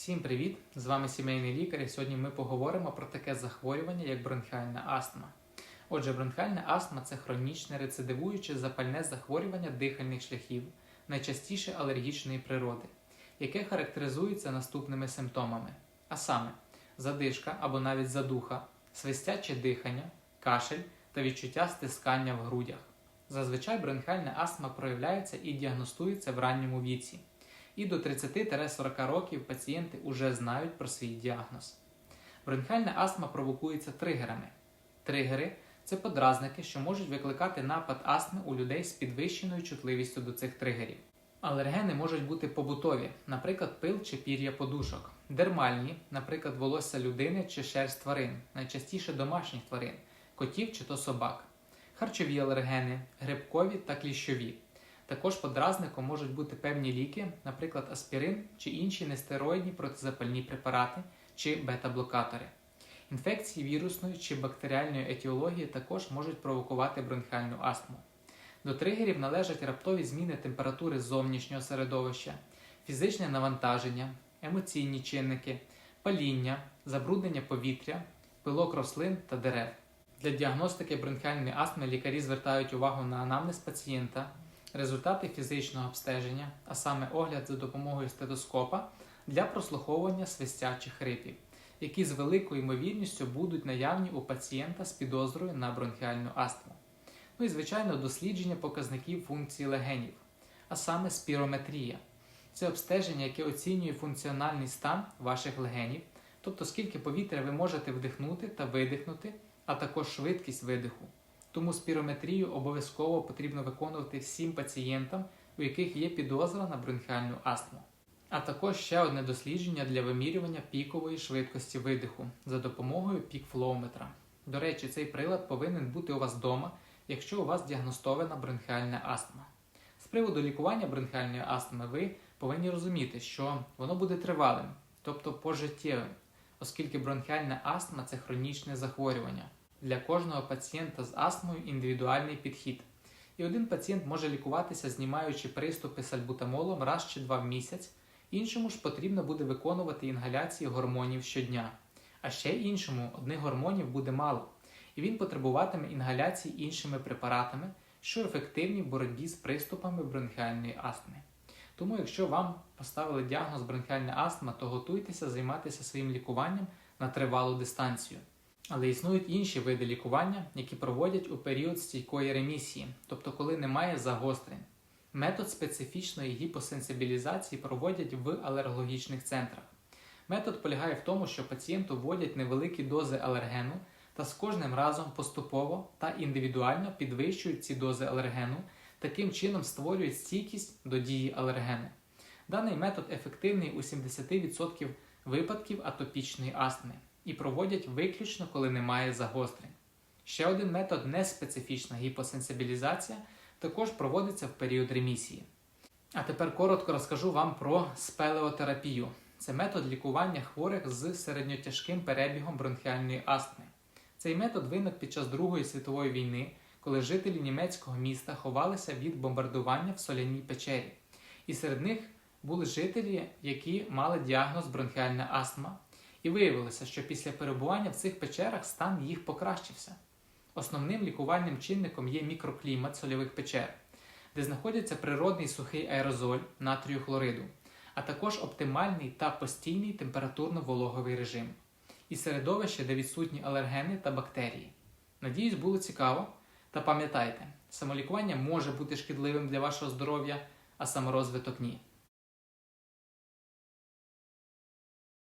Всім привіт! З вами сімейний лікар. І сьогодні ми поговоримо про таке захворювання, як бронхіальна астма. Отже, бронхіальна астма це хронічне рецидивуюче запальне захворювання дихальних шляхів, найчастіше алергічної природи, яке характеризується наступними симптомами: а саме, задишка або навіть задуха, свистяче дихання, кашель та відчуття стискання в грудях. Зазвичай бронхіальна астма проявляється і діагностується в ранньому віці. І до 30-40 років пацієнти вже знають про свій діагноз. Бронхіальна астма провокується тригерами. Тригери це подразники, що можуть викликати напад астми у людей з підвищеною чутливістю до цих тригерів. Алергени можуть бути побутові, наприклад, пил чи пір'я подушок, дермальні, наприклад, волосся людини чи шерсть тварин, найчастіше домашніх тварин, котів чи то собак, харчові алергени, грибкові та кліщові. Також подразником можуть бути певні ліки, наприклад, аспірин чи інші нестероїдні протизапальні препарати чи бета-блокатори. Інфекції вірусної чи бактеріальної етіології також можуть провокувати бронхіальну астму. До тригерів належать раптові зміни температури зовнішнього середовища, фізичне навантаження, емоційні чинники, паління, забруднення повітря, пилок рослин та дерев. Для діагностики бронхіальної астми лікарі звертають увагу на анамнез пацієнта, результати фізичного обстеження, а саме огляд за допомогою стетоскопа для прослуховування свистячих хрипів, які з великою ймовірністю будуть наявні у пацієнта з підозрою на бронхіальну астму. Ну і, звичайно, дослідження показників функції легенів, а саме спірометрія. Це обстеження, яке оцінює функціональний стан ваших легенів, тобто скільки повітря ви можете вдихнути та видихнути, а також швидкість видиху. Тому спірометрію обов'язково потрібно виконувати всім пацієнтам, у яких є підозра на бронхіальну астму. А також ще одне дослідження для вимірювання пікової швидкості видиху за допомогою пікфлоуметра. До речі, цей прилад повинен бути у вас вдома, якщо у вас діагностована бронхіальна астма. З приводу лікування бронхіальної астми ви повинні розуміти, що воно буде тривалим, тобто пожиттєвим, оскільки бронхіальна астма це хронічне захворювання. Для кожного пацієнта з астмою індивідуальний підхід. І один пацієнт може лікуватися, знімаючи приступи сальбутамолом раз чи два в місяць, іншому ж потрібно буде виконувати інгаляції гормонів щодня. А ще іншому одних гормонів буде мало, і він потребуватиме інгаляції іншими препаратами, що ефективні в боротьбі з приступами бронхіальної астми. Тому, якщо вам поставили діагноз бронхіальна астма, то готуйтеся займатися своїм лікуванням на тривалу дистанцію. Але існують інші види лікування, які проводять у період стійкої ремісії, тобто коли немає загострень. Метод специфічної гіпосенсибілізації проводять в алергологічних центрах. Метод полягає в тому, що пацієнту вводять невеликі дози алергену та з кожним разом поступово та індивідуально підвищують ці дози алергену, таким чином створюють стійкість до дії алергену. Даний метод ефективний у 70% випадків атопічної астми і проводять виключно, коли немає загострень. Ще один метод неспецифічна гіпосенсибілізація також проводиться в період ремісії. А тепер коротко розкажу вам про спелеотерапію. Це метод лікування хворих з середньотяжким перебігом бронхіальної астми. Цей метод виник під час Другої світової війни, коли жителі німецького міста ховалися від бомбардування в соляній печері. І серед них були жителі, які мали діагноз бронхіальна астма, і виявилося, що після перебування в цих печерах стан їх покращився. Основним лікувальним чинником є мікроклімат сольових печер, де знаходиться природний сухий аерозоль натрію хлориду, а також оптимальний та постійний температурно-вологовий режим і середовище, де відсутні алергени та бактерії. Надіюсь, було цікаво. Та пам'ятайте, самолікування може бути шкідливим для вашого здоров'я, а саморозвиток ні.